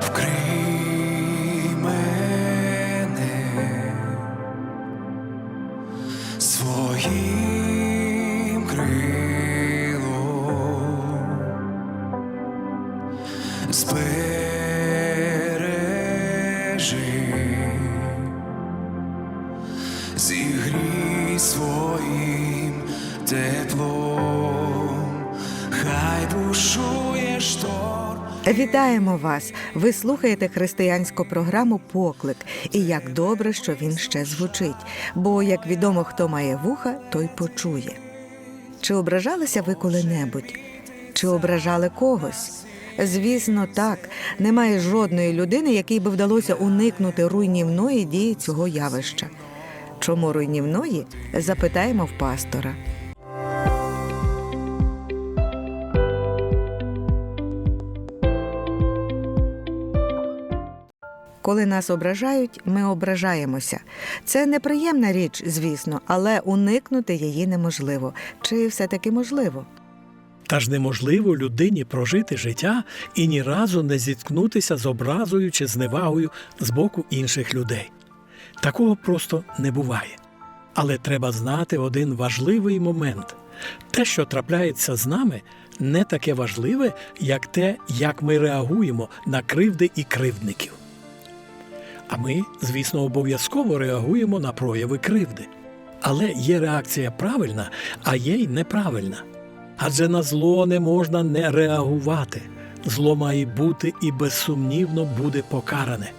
вкрий мене своїм крилом, збережи, зігрій своїм теплом, хай бушує шторм. Вітаємо вас! Ви слухаєте християнську програму Поклик. І як добре, що він ще звучить. Бо, як відомо, хто має вуха, той почує. Чи ображалися ви коли-небудь? Чи ображали когось? Звісно, так. Немає жодної людини, якій би вдалося уникнути руйнівної дії цього явища. Чому руйнівної? Запитаємо в пастора. Коли нас ображають, ми ображаємося. Це неприємна річ, звісно, але уникнути її неможливо. Чи все-таки можливо? Та ж неможливо людині прожити життя і ні разу не зіткнутися з образою чи зневагою з боку інших людей. Такого просто не буває. Але треба знати один важливий момент: те, що трапляється з нами, не таке важливе, як те, як ми реагуємо на кривди і кривдників. А ми, звісно, обов'язково реагуємо на прояви кривди. Але є реакція правильна, а є й неправильна. Адже на зло не можна не реагувати. Зло має бути і безсумнівно буде покаране.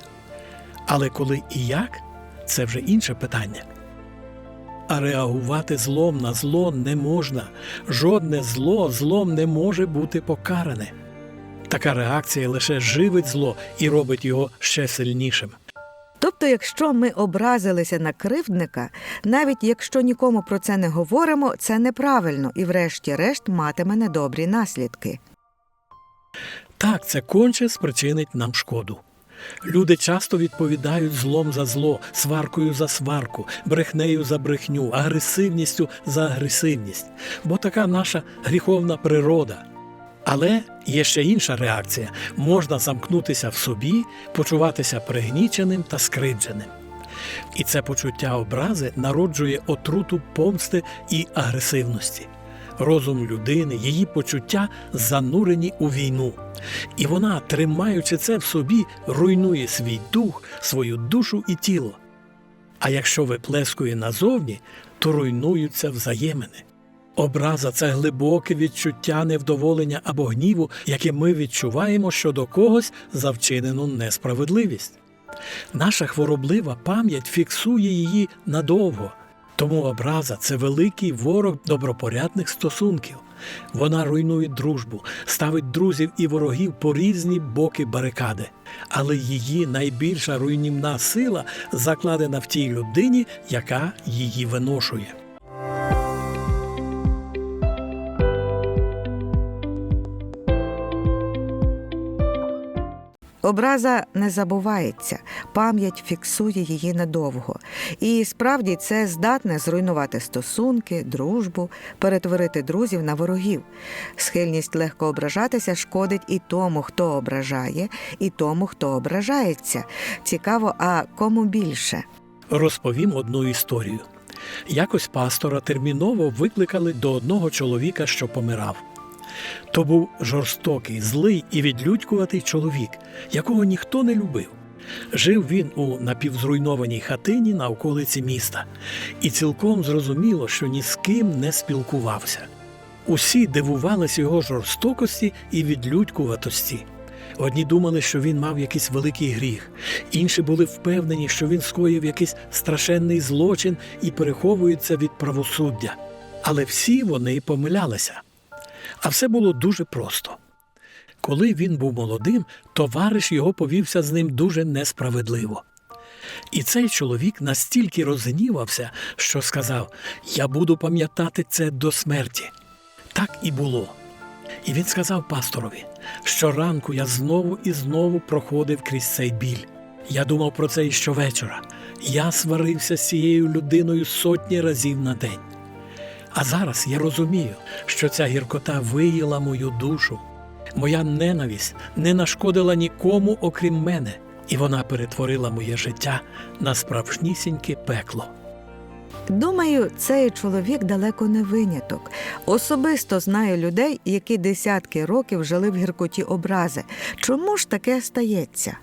Але коли і як це вже інше питання. А реагувати злом на зло не можна. Жодне зло злом не може бути покаране. Така реакція лише живить зло і робить його ще сильнішим. Тобто, якщо ми образилися на кривдника, навіть якщо нікому про це не говоримо, це неправильно і, врешті-решт, матиме недобрі наслідки. Так, це конче спричинить нам шкоду. Люди часто відповідають злом за зло, сваркою за сварку, брехнею за брехню, агресивністю за агресивність, бо така наша гріховна природа. Але є ще інша реакція: можна замкнутися в собі, почуватися пригніченим та скридженим. І це почуття образи народжує отруту помсти і агресивності. Розум людини, її почуття занурені у війну. І вона, тримаючи це в собі, руйнує свій дух, свою душу і тіло. А якщо виплескує назовні, то руйнуються взаємини. Образа це глибоке відчуття невдоволення або гніву, яке ми відчуваємо щодо когось за вчинену несправедливість. Наша хвороблива пам'ять фіксує її надовго. Тому образа це великий ворог добропорядних стосунків. Вона руйнує дружбу, ставить друзів і ворогів по різні боки барикади. Але її найбільша руйнівна сила закладена в тій людині, яка її виношує. Образа не забувається, пам'ять фіксує її надовго. І справді це здатне зруйнувати стосунки, дружбу, перетворити друзів на ворогів. Схильність легко ображатися шкодить і тому, хто ображає, і тому, хто ображається. Цікаво, а кому більше? Розповім одну історію. Якось пастора терміново викликали до одного чоловіка, що помирав. То був жорстокий, злий і відлюдькуватий чоловік, якого ніхто не любив. Жив він у напівзруйнованій хатині на околиці міста, і цілком зрозуміло, що ні з ким не спілкувався. Усі дивувалися його жорстокості і відлюдькуватості. Одні думали, що він мав якийсь великий гріх, інші були впевнені, що він скоїв якийсь страшенний злочин і переховується від правосуддя. Але всі вони помилялися. А все було дуже просто. Коли він був молодим, товариш його повівся з ним дуже несправедливо. І цей чоловік настільки розгнівався, що сказав: Я буду пам'ятати це до смерті. Так і було. І він сказав пасторові: щоранку я знову і знову проходив крізь цей біль. Я думав про це і щовечора. Я сварився з цією людиною сотні разів на день. А зараз я розумію, що ця гіркота виїла мою душу. Моя ненависть не нашкодила нікому, окрім мене, і вона перетворила моє життя на справжнісіньке пекло. Думаю, цей чоловік далеко не виняток. Особисто знаю людей, які десятки років жили в гіркоті образи. Чому ж таке стається?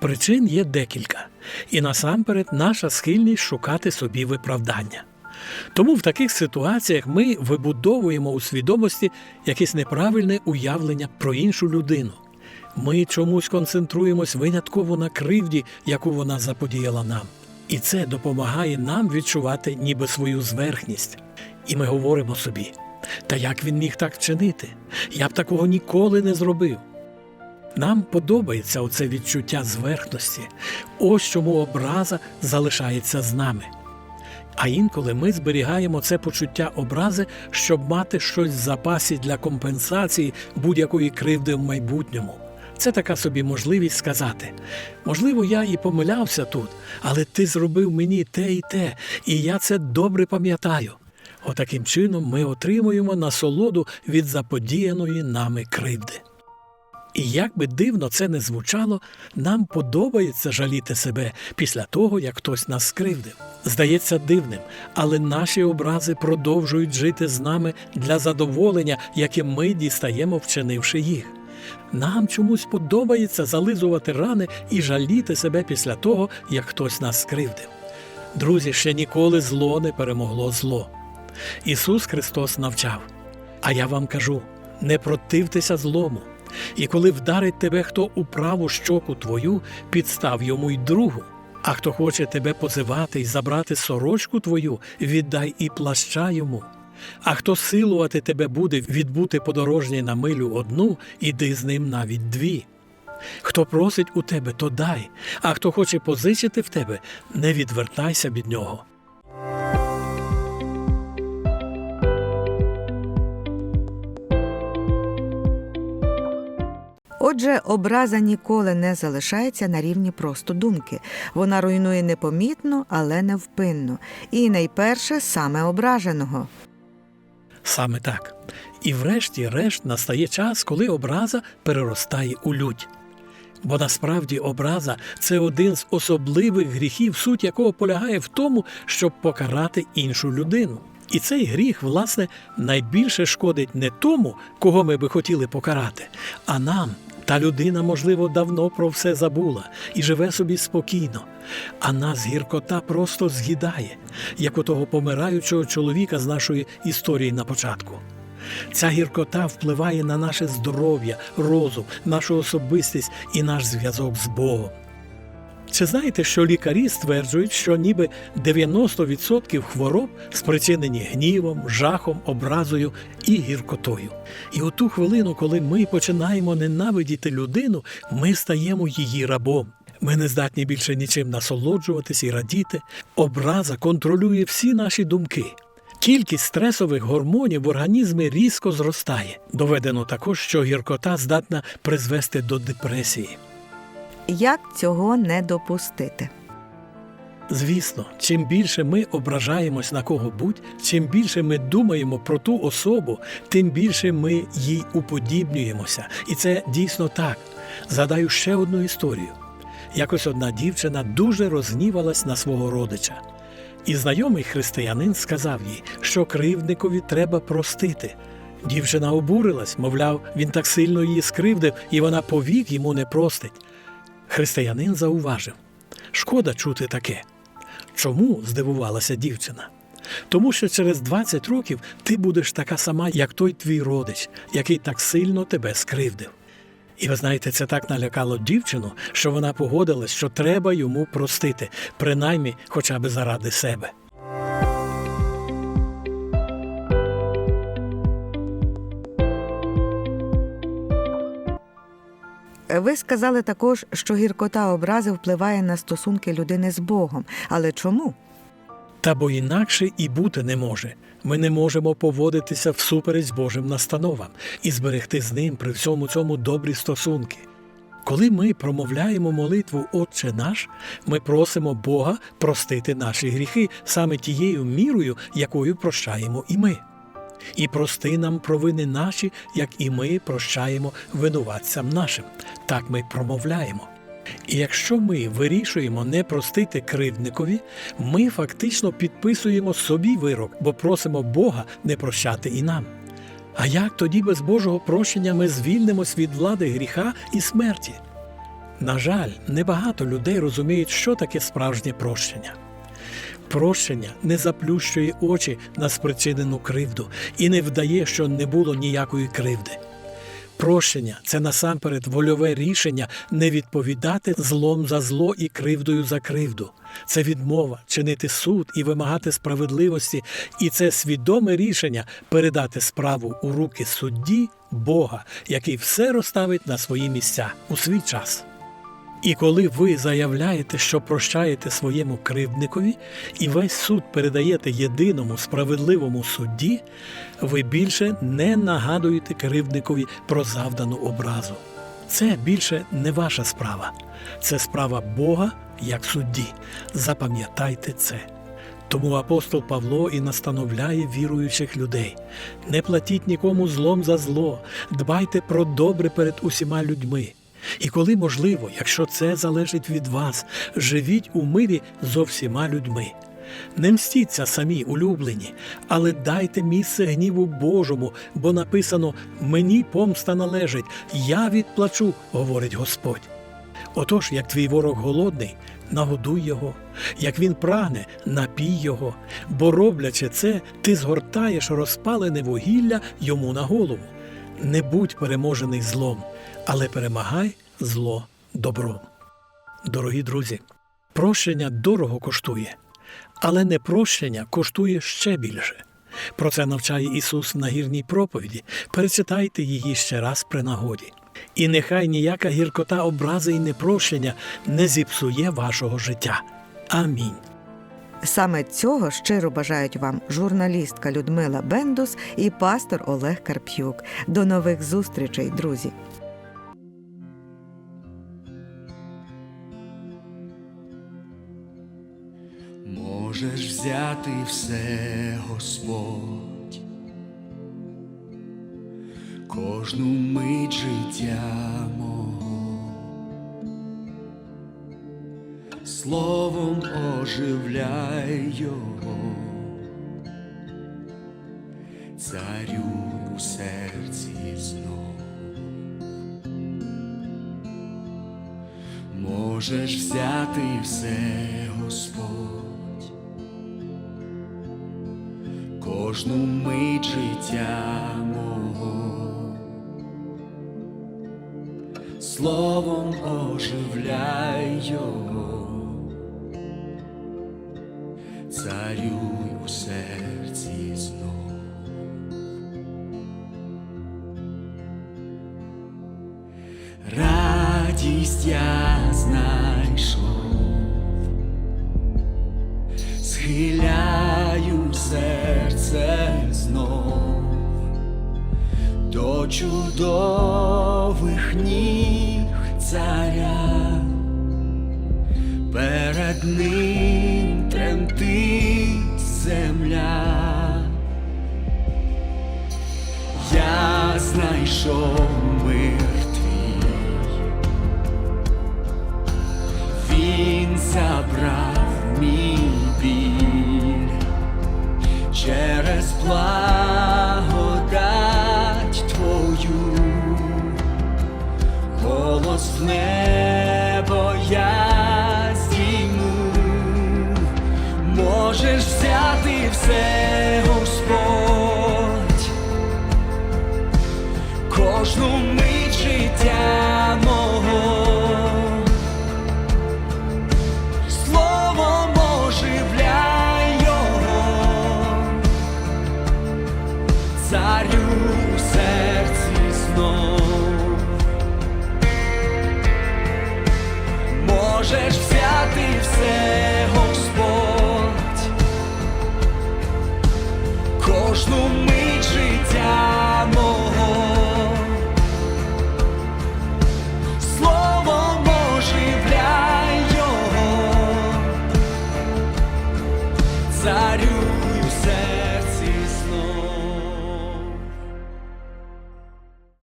Причин є декілька, і насамперед наша схильність шукати собі виправдання. Тому в таких ситуаціях ми вибудовуємо у свідомості якесь неправильне уявлення про іншу людину. Ми чомусь концентруємось винятково на кривді, яку вона заподіяла нам. І це допомагає нам відчувати ніби свою зверхність. І ми говоримо собі: та як він міг так вчинити? Я б такого ніколи не зробив. Нам подобається оце відчуття зверхності, ось чому образа залишається з нами. А інколи ми зберігаємо це почуття образи, щоб мати щось в запасі для компенсації будь-якої кривди в майбутньому. Це така собі можливість сказати: можливо, я і помилявся тут, але ти зробив мені те і те, і я це добре пам'ятаю. Отаким чином ми отримуємо насолоду від заподіяної нами кривди. І як би дивно це не звучало, нам подобається жаліти себе після того, як хтось нас скривдив. Здається дивним, але наші образи продовжують жити з нами для задоволення, яке ми дістаємо, вчинивши їх. Нам чомусь подобається зализувати рани і жаліти себе після того, як хтось нас скривдив. Друзі, ще ніколи зло не перемогло зло. Ісус Христос навчав. А я вам кажу: не противтеся злому. І коли вдарить тебе хто у праву щоку твою, підстав йому й другу. А хто хоче тебе позивати і забрати сорочку твою, віддай і плаща йому. А хто силувати тебе буде відбути подорожній на милю одну, іди з ним навіть дві. Хто просить у тебе, то дай, а хто хоче позичити в тебе, не відвертайся від нього. Отже, образа ніколи не залишається на рівні просто думки. Вона руйнує непомітно, але невпинно. І найперше саме ображеного. Саме так. І врешті-решт настає час, коли образа переростає у лють. Бо насправді образа це один з особливих гріхів, суть якого полягає в тому, щоб покарати іншу людину. І цей гріх, власне, найбільше шкодить не тому, кого ми би хотіли покарати, а нам. Та людина, можливо, давно про все забула і живе собі спокійно, а нас гіркота просто з'їдає, як у того помираючого чоловіка з нашої історії на початку. Ця гіркота впливає на наше здоров'я, розум, нашу особистість і наш зв'язок з Богом. Чи знаєте, що лікарі стверджують, що ніби 90% хвороб спричинені гнівом, жахом, образою і гіркотою. І у ту хвилину, коли ми починаємо ненавидіти людину, ми стаємо її рабом. Ми не здатні більше нічим насолоджуватись і радіти. Образа контролює всі наші думки. Кількість стресових гормонів в організмі різко зростає. Доведено також, що гіркота здатна призвести до депресії. Як цього не допустити? Звісно, чим більше ми ображаємось на кого-будь, чим більше ми думаємо про ту особу, тим більше ми їй уподібнюємося. І це дійсно так. Згадаю ще одну історію. Якось одна дівчина дуже розгнівалась на свого родича. І знайомий християнин сказав їй, що кривдникові треба простити. Дівчина обурилась, мовляв, він так сильно її скривдив, і вона повік йому не простить. Християнин зауважив шкода чути таке. Чому здивувалася дівчина? Тому що через 20 років ти будеш така сама, як той твій родич, який так сильно тебе скривдив. І ви знаєте, це так налякало дівчину, що вона погодилась, що треба йому простити, принаймні хоча б заради себе. Ви сказали також, що гіркота образи впливає на стосунки людини з Богом. Але чому? Та бо інакше і бути не може. Ми не можемо поводитися всупереч Божим настановам і зберегти з ним при всьому цьому добрі стосунки. Коли ми промовляємо молитву Отче наш, ми просимо Бога простити наші гріхи саме тією мірою, якою прощаємо і ми. І прости нам провини наші, як і ми прощаємо винуватцям нашим. Так ми промовляємо. І якщо ми вирішуємо не простити кривдникові, ми фактично підписуємо собі вирок, бо просимо Бога не прощати і нам. А як тоді без Божого прощення ми звільнимось від влади гріха і смерті? На жаль, небагато людей розуміють, що таке справжнє прощення. Прощення не заплющує очі на спричинену кривду і не вдає, що не було ніякої кривди. Прощення це насамперед вольове рішення не відповідати злом за зло і кривдою за кривду. Це відмова чинити суд і вимагати справедливості, і це свідоме рішення передати справу у руки судді Бога, який все розставить на свої місця у свій час. І коли ви заявляєте, що прощаєте своєму кривдникові, і весь суд передаєте єдиному справедливому судді, ви більше не нагадуєте кривдникові про завдану образу. Це більше не ваша справа, це справа Бога як судді. Запам'ятайте це. Тому апостол Павло і настановляє віруючих людей: не платіть нікому злом за зло, дбайте про добре перед усіма людьми. І коли можливо, якщо це залежить від вас, живіть у мирі зо всіма людьми. Не мстіться самі улюблені, але дайте місце гніву Божому, бо написано Мені помста належить, я відплачу, говорить Господь. Отож, як твій ворог голодний, нагодуй його, як він прагне, напій його, бо роблячи це, ти згортаєш розпалене вугілля йому на голову. Не будь переможений злом, але перемагай зло добром. Дорогі друзі, прощення дорого коштує, але непрощення коштує ще більше. Про це навчає Ісус в нагірній проповіді. Перечитайте її ще раз при нагоді. І нехай ніяка гіркота образи і непрощення не зіпсує вашого життя. Амінь. Саме цього щиро бажають вам журналістка Людмила Бендус і пастор Олег Карп'юк. До нових зустрічей, друзі! Можеш взяти все, Господь, кожну мить життя мого, словом оживляй його, царю у серці знов. Можеш взяти все, Господь, кожну мить життя мого, словом оживляй його, царюй у серці знов. Радість я знайшов, схиляю серце знов до чудових ніг царя, перед ним тремтить земля. Я знайшов мир твій, він забрав мій біль через благодать взяти все,